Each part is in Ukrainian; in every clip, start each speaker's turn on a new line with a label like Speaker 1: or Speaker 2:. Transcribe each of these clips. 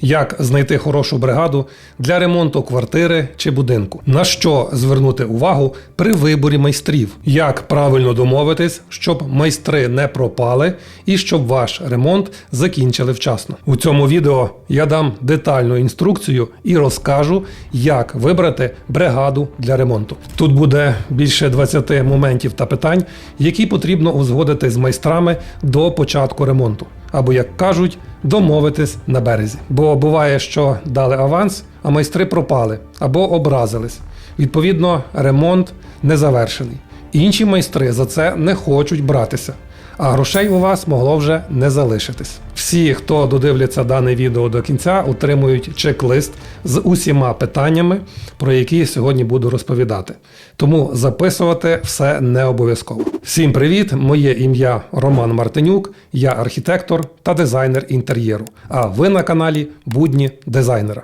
Speaker 1: Як знайти хорошу бригаду для ремонту квартири чи будинку? На що звернути увагу при виборі майстрів? Як правильно домовитись, щоб майстри не пропали і щоб ваш ремонт закінчили вчасно? У цьому відео я дам детальну інструкцію і розкажу, як вибрати бригаду для ремонту. Тут буде більше 20 моментів та питань, які потрібно узгодити з майстрами до початку ремонту або, як кажуть, домовитись на березі. Бо буває, що дали аванс, а майстри пропали або образились. Відповідно, ремонт не завершений. Інші майстри за це не хочуть братися. А грошей у вас могло вже не залишитись. Всі, хто додивляться дане відео до кінця, отримують чек-лист з усіма питаннями, про які я сьогодні буду розповідати. Тому записувати все не обов'язково. Всім привіт! Моє ім'я Роман Мартинюк, я архітектор та дизайнер інтер'єру. А ви на каналі Будні дизайнера.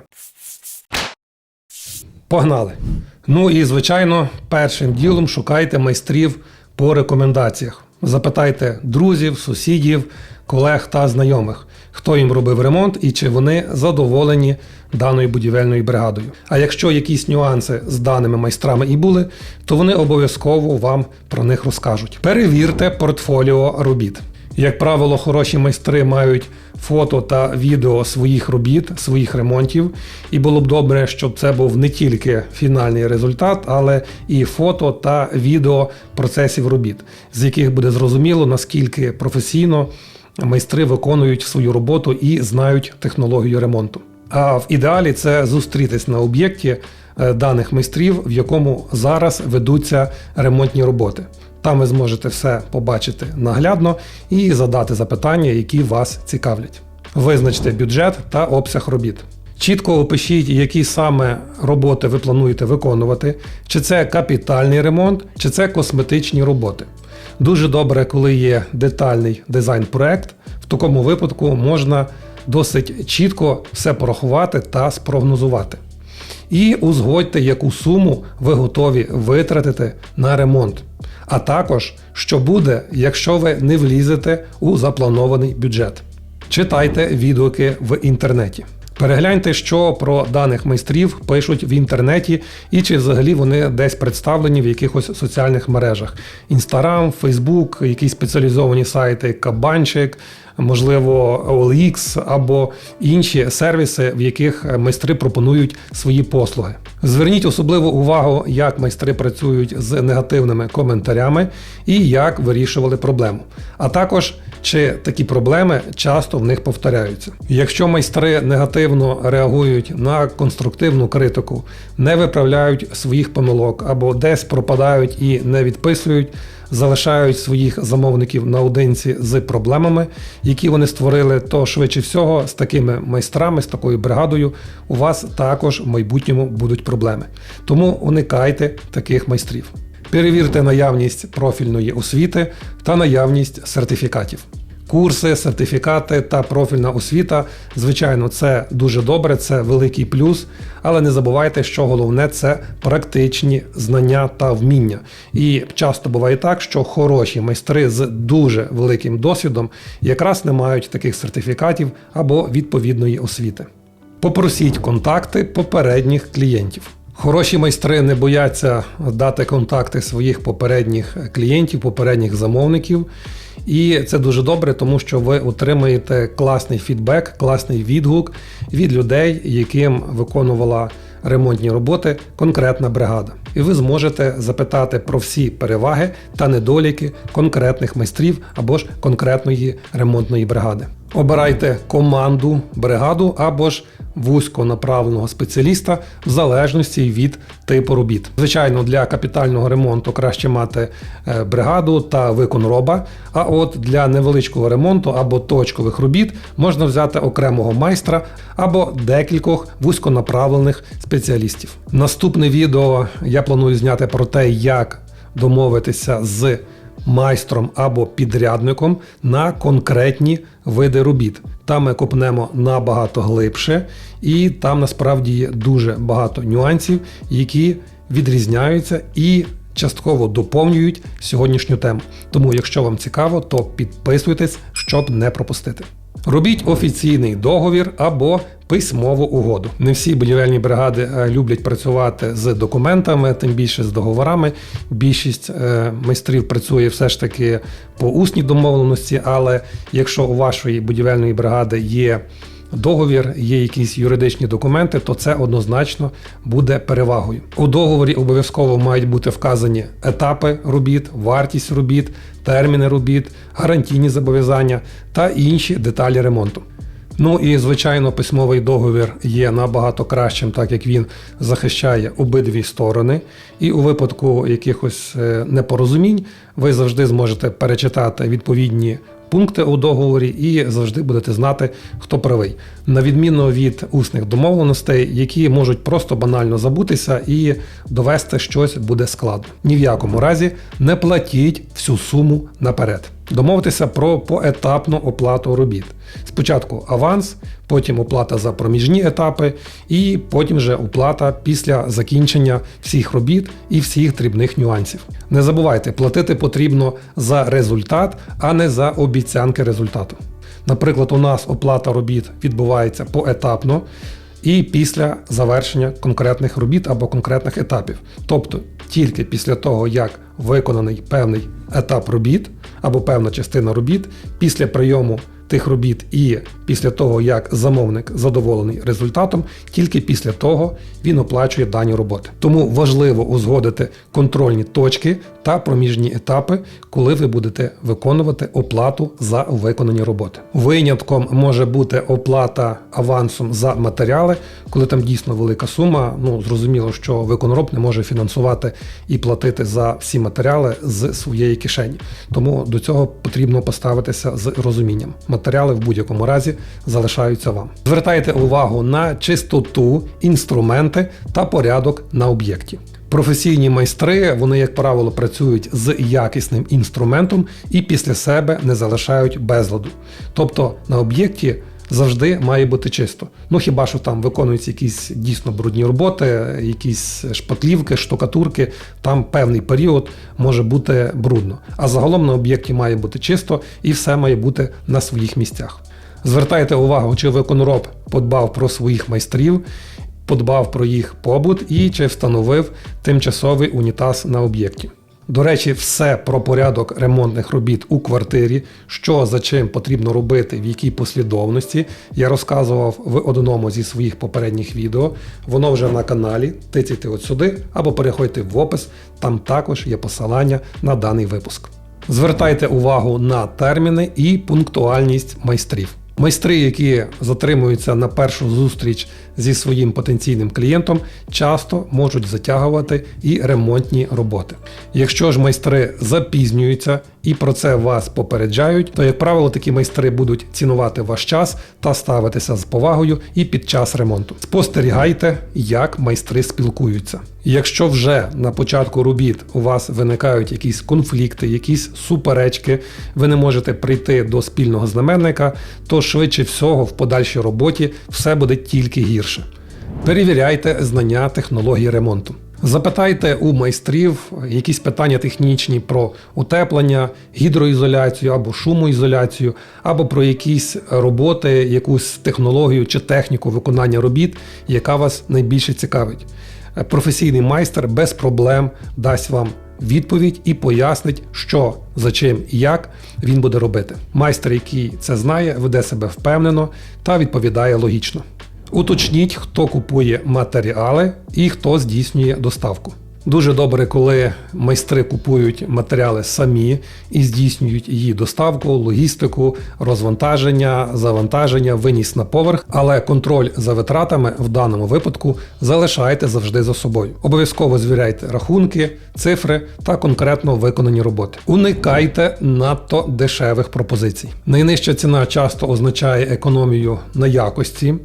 Speaker 1: Погнали! Ну і звичайно, першим ділом шукайте майстрів по рекомендаціях. Запитайте друзів, сусідів, колег та знайомих, хто їм робив ремонт і чи вони задоволені даною будівельною бригадою. А якщо якісь нюанси з даними майстрами і були, то вони обов'язково вам про них розкажуть. Перевірте портфоліо робіт. Як правило, хороші майстри мають фото та відео своїх робіт, своїх ремонтів, і було б добре, щоб це був не тільки фінальний результат, але і фото та відео процесів робіт, з яких буде зрозуміло наскільки професійно майстри виконують свою роботу і знають технологію ремонту. А в ідеалі це зустрітись на об'єкті е, даних майстрів, в якому зараз ведуться ремонтні роботи. Там ви зможете все побачити наглядно і задати запитання, які вас цікавлять. Визначте бюджет та обсяг робіт. Чітко опишіть, які саме роботи ви плануєте виконувати, чи це капітальний ремонт, чи це косметичні роботи. Дуже добре, коли є детальний дизайн-проект. В такому випадку можна досить чітко все порахувати та спрогнозувати. І узгодьте, яку суму ви готові витратити на ремонт. А також, що буде, якщо ви не влізете у запланований бюджет. Читайте відгуки в інтернеті. Перегляньте, що про даних майстрів пишуть в інтернеті, і чи взагалі вони десь представлені в якихось соціальних мережах: Інстаграм, Фейсбук, якісь спеціалізовані сайти, Кабанчик, можливо, OLX або інші сервіси, в яких майстри пропонують свої послуги. Зверніть особливу увагу, як майстри працюють з негативними коментарями і як вирішували проблему. А також чи такі проблеми часто в них повторяються. Якщо майстри негативно реагують на конструктивну критику, не виправляють своїх помилок або десь пропадають і не відписують, залишають своїх замовників наодинці з проблемами, які вони створили, то швидше всього з такими майстрами, з такою бригадою, у вас також в майбутньому будуть проблеми. Тому уникайте таких майстрів. Перевірте наявність профільної освіти та наявність сертифікатів. Курси, сертифікати та профільна освіта, звичайно, це дуже добре, це великий плюс. Але не забувайте, що головне це практичні знання та вміння. І часто буває так, що хороші майстри з дуже великим досвідом якраз не мають таких сертифікатів або відповідної освіти. Попросіть контакти попередніх клієнтів. Хороші майстри не бояться дати контакти своїх попередніх клієнтів, попередніх замовників. І це дуже добре, тому що ви отримаєте класний фідбек, класний відгук від людей, яким виконувала ремонтні роботи конкретна бригада. І ви зможете запитати про всі переваги та недоліки конкретних майстрів або ж конкретної ремонтної бригади. Обирайте команду, бригаду або ж вузьконаправленого спеціаліста в залежності від типу робіт. Звичайно, для капітального ремонту краще мати е, бригаду та виконроба. А от для невеличкого ремонту або точкових робіт можна взяти окремого майстра або декількох вузьконаправлених спеціалістів. Наступне відео я планую зняти про те, як домовитися з майстром або підрядником на конкретні види робіт. Там ми копнемо набагато глибше, і там насправді є дуже багато нюансів, які відрізняються і частково доповнюють сьогоднішню тему. Тому, якщо вам цікаво, то підписуйтесь, щоб не пропустити. Робіть офіційний договір або письмову угоду. Не всі будівельні бригади е, люблять працювати з документами, тим більше з договорами. Більшість е, майстрів працює все ж таки по усній домовленості, але якщо у вашої будівельної бригади є договір, є якісь юридичні документи, то це однозначно буде перевагою. У договорі обов'язково мають бути вказані етапи робіт, вартість робіт, терміни робіт, гарантійні зобов'язання та інші деталі ремонту. Ну і звичайно, письмовий договір є набагато кращим, так як він захищає обидві сторони. І у випадку якихось е, непорозумінь ви завжди зможете перечитати відповідні пункти у договорі і завжди будете знати, хто правий. На відміну від усних домовленостей, які можуть просто банально забутися і довести щось буде складно. Ні в якому разі не платіть всю суму наперед. Домовитися про поетапну оплату робіт. Спочатку аванс, потім оплата за проміжні етапи, і потім вже оплата після закінчення всіх робіт і всіх дрібних нюансів. Не забувайте, платити потрібно за результат, а не за обіцянки результату. Наприклад, у нас оплата робіт відбувається поетапно і після завершення конкретних робіт або конкретних етапів. Тобто тільки після того, як виконаний певний етап робіт або певна частина робіт, після прийому тих робіт і після того, як замовник задоволений результатом, тільки після того він оплачує дані роботи. Тому важливо узгодити контрольні точки та проміжні етапи, коли ви будете виконувати оплату за виконані роботи. Винятком може бути оплата авансом за матеріали, коли там дійсно велика сума. Ну зрозуміло, що виконроб не може фінансувати і платити за всі матеріали з своєї кишені. Тому до цього потрібно поставитися з розумінням. Матеріали в будь-якому разі залишаються вам. Звертайте увагу на чистоту, інструменти та порядок на об'єкті. Професійні майстри, вони, як правило, працюють з якісним інструментом і після себе не залишають безладу. Тобто на об'єкті завжди має бути чисто. Ну хіба що там виконуються якісь дійсно брудні роботи, якісь шпатлівки, штукатурки, там певний період може бути брудно. А загалом на об'єкті має бути чисто і все має бути на своїх місцях. Звертайте увагу, чи виконроб подбав про своїх майстрів, подбав про їх побут і чи встановив тимчасовий унітаз на об'єкті. До речі, все про порядок ремонтних робіт у квартирі, що за чим потрібно робити, в якій послідовності, я розказував в одному зі своїх попередніх відео. Воно вже на каналі. Тицяйте от сюди або переходьте в опис, там також є посилання на даний випуск. Звертайте увагу на терміни і пунктуальність майстрів. Майстри, які затримуються на першу зустріч зі своїм потенційним клієнтом, часто можуть затягувати і ремонтні роботи. Якщо ж майстри запізнюються і про це вас попереджають, то, як правило, такі майстри будуть цінувати ваш час та ставитися з повагою і під час ремонту. Спостерігайте, як майстри спілкуються. Якщо вже на початку робіт у вас виникають якісь конфлікти, якісь суперечки, ви не можете прийти до спільного знаменника, то швидше всього в подальшій роботі все буде тільки гірше. Перевіряйте знання технології ремонту. Запитайте у майстрів якісь питання технічні про утеплення, гідроізоляцію або шумоізоляцію, або про якісь роботи, якусь технологію чи техніку виконання робіт, яка вас найбільше цікавить. Професійний майстер без проблем дасть вам відповідь і пояснить, що за чим і як він буде робити. Майстер, який це знає, веде себе впевнено та відповідає логічно. Уточніть, хто купує матеріали і хто здійснює доставку. Дуже добре, коли майстри купують матеріали самі і здійснюють її доставку, логістику, розвантаження, завантаження, виніс на поверх, але контроль за витратами в даному випадку залишайте завжди за собою. Обов'язково звіряйте рахунки, цифри та конкретно виконані роботи. Уникайте надто дешевих пропозицій. Найнижча ціна часто означає економію на якості.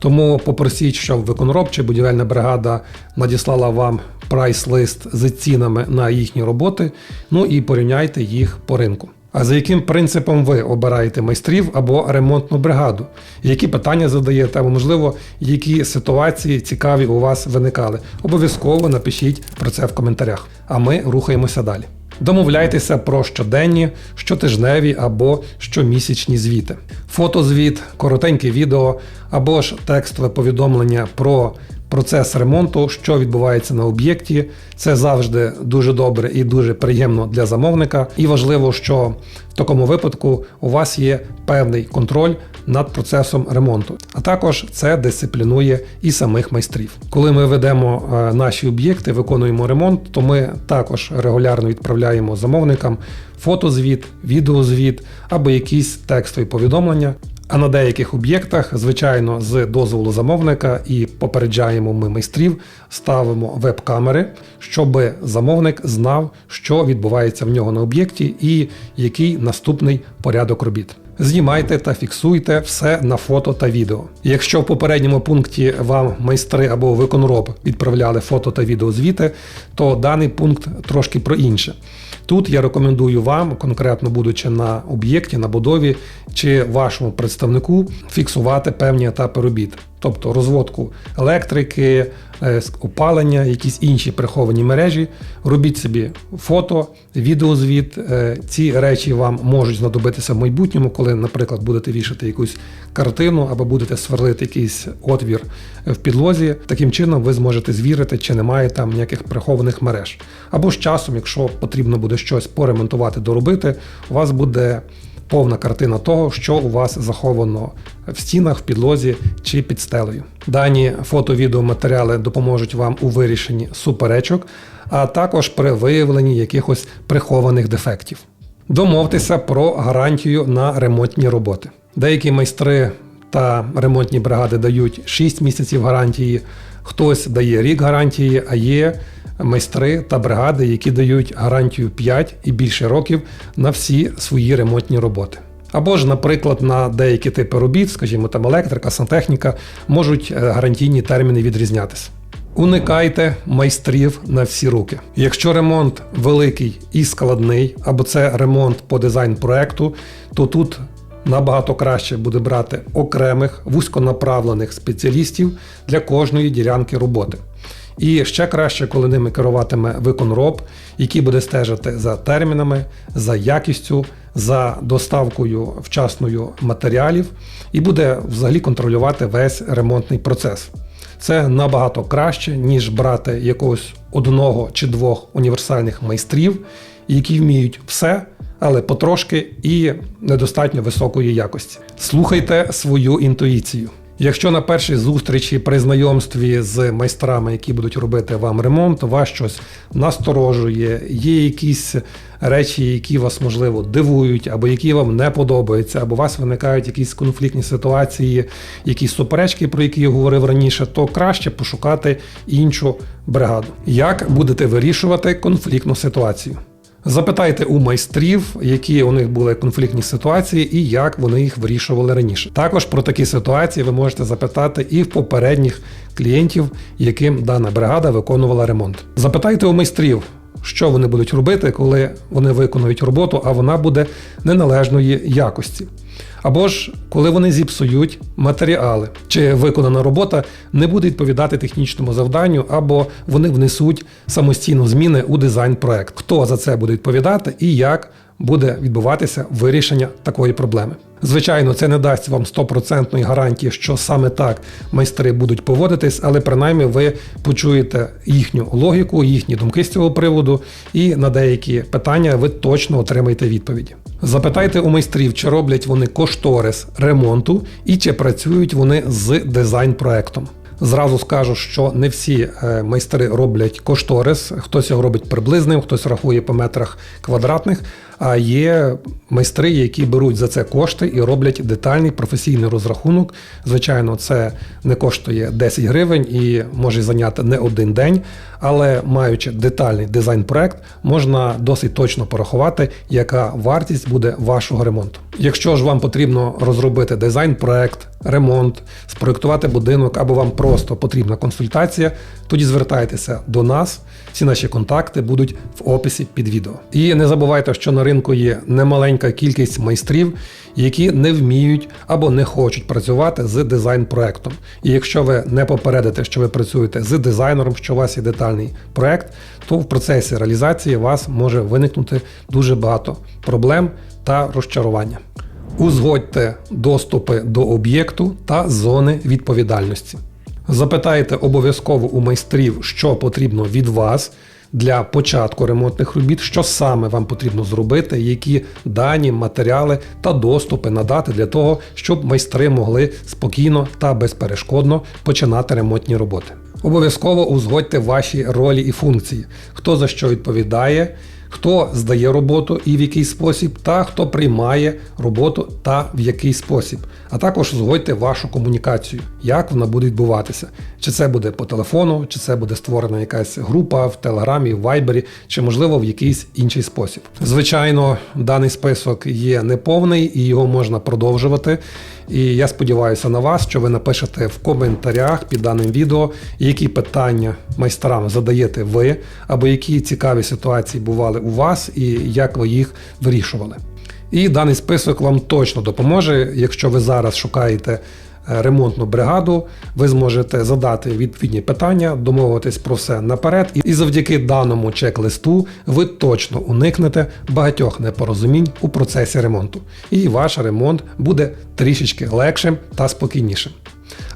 Speaker 1: Тому попросіть, щоб виконроб чи будівельна бригада надіслала вам прайс-лист з цінами на їхні роботи, ну і порівняйте їх по ринку. А за яким принципом ви обираєте майстрів або ремонтну бригаду? Які питання задаєте, або, можливо, які ситуації цікаві у вас виникали? Обов'язково напишіть про це в коментарях. А ми рухаємося далі. Домовляйтеся про щоденні, щотижневі або щомісячні звіти. Фотозвіт, коротеньке відео або ж текстове повідомлення про процес ремонту, що відбувається на об'єкті. Це завжди дуже добре і дуже приємно для замовника. І важливо, що в такому випадку у вас є певний контроль над процесом ремонту. А також це дисциплінує і самих майстрів. Коли ми ведемо е, наші об'єкти, виконуємо ремонт, то ми також регулярно відправляємо замовникам фотозвіт, відеозвіт або якісь текстові повідомлення. А на деяких об'єктах, звичайно, з дозволу замовника і попереджаємо ми майстрів, ставимо веб-камери, щоб замовник знав, що відбувається в нього на об'єкті і який наступний порядок робіт. Знімайте та фіксуйте все на фото та відео. Якщо в попередньому пункті вам майстри або виконроб відправляли фото та відеозвіти, то даний пункт трошки про інше. Тут я рекомендую вам, конкретно будучи на об'єкті, на будові чи вашому представнику, фіксувати певні етапи робіт, тобто розводку електрики, е, опалення, якісь інші приховані мережі. Робіть собі фото, відеозвіт. Е, Ці речі вам можуть знадобитися в майбутньому, коли, наприклад, будете вішати якусь картину або будете сверлити якийсь отвір в підлозі. Таким чином ви зможете звірити, чи немає там ніяких прихованих мереж. Або з часом, якщо потрібно буде щось поремонтувати, доробити, у вас буде повна картина того, що у вас заховано в стінах, в підлозі чи під стелею. Дані фото-відеоматеріали допоможуть вам у вирішенні суперечок, а також при виявленні якихось прихованих дефектів. Домовтеся про гарантію на ремонтні роботи. Деякі майстри та ремонтні бригади дають 6 місяців гарантії, хтось дає рік гарантії, а є майстри та бригади, які дають гарантію 5 і більше років на всі свої ремонтні роботи. Або ж, наприклад, на деякі типи робіт, скажімо, там електрика, сантехніка, можуть е, гарантійні терміни відрізнятися. Уникайте майстрів на всі руки. Якщо ремонт великий і складний, або це ремонт по дизайн проекту, то тут набагато краще буде брати окремих вузьконаправлених спеціалістів для кожної ділянки роботи. І ще краще, коли ними керуватиме виконроб, який буде стежити за термінами, за якістю, за доставкою вчасною матеріалів і буде взагалі контролювати весь ремонтний процес. Це набагато краще, ніж брати якогось одного чи двох універсальних майстрів, які вміють все, але потрошки і недостатньо високої якості. Слухайте свою інтуїцію. Якщо на першій зустрічі при знайомстві з майстрами, які будуть робити вам ремонт, вас щось насторожує, є якісь речі, які вас можливо дивують, або які вам не подобаються, або у вас виникають якісь конфліктні ситуації, якісь суперечки, про які я говорив раніше, то краще пошукати іншу бригаду. Як будете вирішувати конфліктну ситуацію? Запитайте у майстрів, які у них були конфліктні ситуації і як вони їх вирішували раніше. Також про такі ситуації ви можете запитати і в попередніх клієнтів, яким дана бригада виконувала ремонт. Запитайте у майстрів, що вони будуть робити, коли вони виконують роботу, а вона буде неналежної якості. Або ж коли вони зіпсують матеріали, чи виконана робота не буде відповідати технічному завданню, або вони внесуть самостійно зміни у дизайн проект. Хто за це буде відповідати і як буде відбуватися вирішення такої проблеми? Звичайно, це не дасть вам стопроцентної гарантії, що саме так майстри будуть поводитись, але принаймні ви почуєте їхню логіку, їхні думки з цього приводу, і на деякі питання ви точно отримаєте відповіді. Запитайте у майстрів, чи роблять вони кошторис ремонту і чи працюють вони з дизайн-проектом. Зразу скажу, що не всі е, майстри роблять кошторис, хтось його робить приблизним, хтось рахує по метрах квадратних. А є майстри, які беруть за це кошти і роблять детальний професійний розрахунок. Звичайно, це не коштує 10 гривень і може зайняти не один день, але маючи детальний дизайн-проект, можна досить точно порахувати, яка вартість буде вашого ремонту. Якщо ж вам потрібно розробити дизайн-проект, ремонт, спроектувати будинок або вам просто потрібна консультація, тоді звертайтеся до нас. Всі наші контакти будуть в описі під відео. І не забувайте, що на ринку є немаленька кількість майстрів, які не вміють або не хочуть працювати з дизайн-проектом. І якщо ви не попередите, що ви працюєте з дизайнером, що у вас є детальний проект, то в процесі реалізації у вас може виникнути дуже багато проблем та розчарування. Узгодьте доступи до об'єкту та зони відповідальності. Запитайте обов'язково у майстрів, що потрібно від вас для початку ремонтних робіт, що саме вам потрібно зробити, які дані, матеріали та доступи надати для того, щоб майстри могли спокійно та безперешкодно починати ремонтні роботи. Обов'язково узгодьте ваші ролі і функції, хто за що відповідає, хто здає роботу і в який спосіб, та хто приймає роботу та в який спосіб. А також згодьте вашу комунікацію, як вона буде відбуватися. Чи це буде по телефону, чи це буде створена якась група в Телеграмі, в Вайбері, чи можливо в якийсь інший спосіб. Звичайно, даний список є неповний і його можна продовжувати. І я сподіваюся на вас, що ви напишете в коментарях під даним відео, які питання майстрам задаєте ви, або які цікаві ситуації бували у вас, і як ви їх вирішували. І даний список вам точно допоможе, якщо ви зараз шукаєте ремонтну бригаду, ви зможете задати відповідні питання, домовитись про все наперед, і- завдяки даному чек-листу ви точно уникнете багатьох непорозумінь у процесі ремонту. І ваш ремонт буде трішечки легшим та спокійнішим.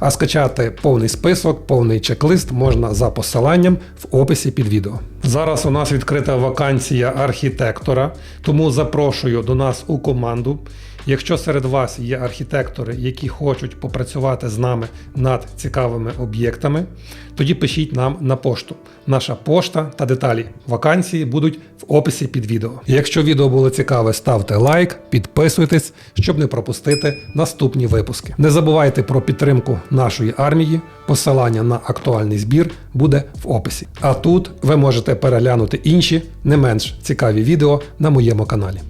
Speaker 1: А скачати повний список, повний чек-лист можна за посиланням в описі під відео. Зараз у нас відкрита вакансія архітектора, тому запрошую до нас у команду. Якщо серед вас є архітектори, які хочуть попрацювати з нами над цікавими об'єктами, тоді пишіть нам на пошту. Наша пошта та деталі вакансії будуть в описі під відео. Якщо відео було цікаве, ставте лайк, підписуйтесь, щоб не пропустити наступні випуски. Не забувайте про підтримку нашої армії. Посилання на актуальний збір буде в описі. А тут ви можете переглянути інші не менш цікаві відео на моєму каналі.